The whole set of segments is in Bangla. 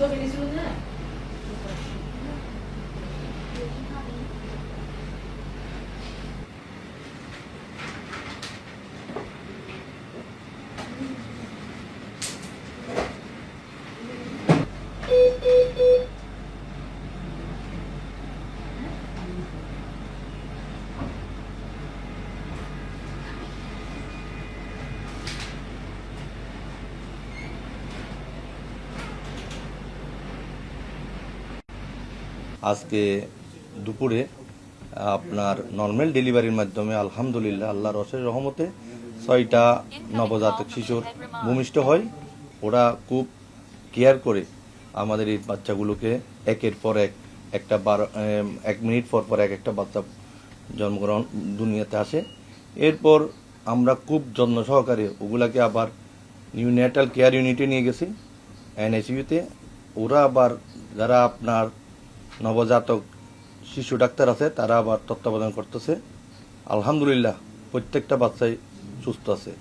তো বেরিয়েছিল না আজকে দুপুরে আপনার নর্মাল ডেলিভারির মাধ্যমে আলহামদুলিল্লাহ, আল্লাহর রসের রহমতে ছয়টা নবজাতক শিশুর ভূমিষ্ঠ হয়। ওরা খুব কেয়ার করে আমাদের এই বাচ্চাগুলোকে একের পর এক, একটা বারো এক মিনিট পর পর এক একটা বাচ্চা জন্মগ্রহণ দুনিয়াতে আসে। এরপর আমরা খুব যত্ন সহকারে ওগুলাকে আবার নিউ নিউনেটাল কেয়ার ইউনিটে নিয়ে গেছি। এনএসইউতে ওরা আবার যারা আপনার নবজাতক শিশু ডাক্তার আছে, তারা আবার তত্ত্বাবধান করতেছে। আলহামদুলিল্লাহ, প্রত্যেকটা বাচ্চাই সুস্থ আছে।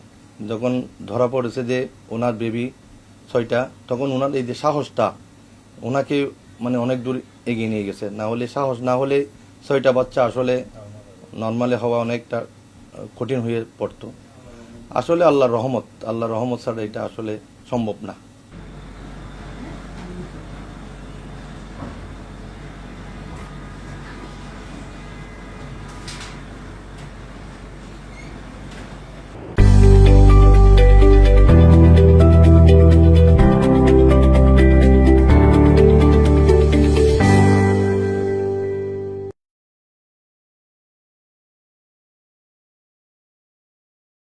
যখন ধরা পড়েছে যে ওনার বেবি ছয়টা, তখন ওনার এই যে সাহসটা, ওনাকে মানে অনেক দূর এগিয়ে নিয়ে গেছে। না হলে সাহস, না হলে ছয়টা বাচ্চা আসলে নর্মালি হওয়া অনেকটা কঠিন হয়ে পড়তো। আসলে আল্লাহর রহমত আল্লাহর রহমত ছাড়া এটা আসলে সম্ভব না।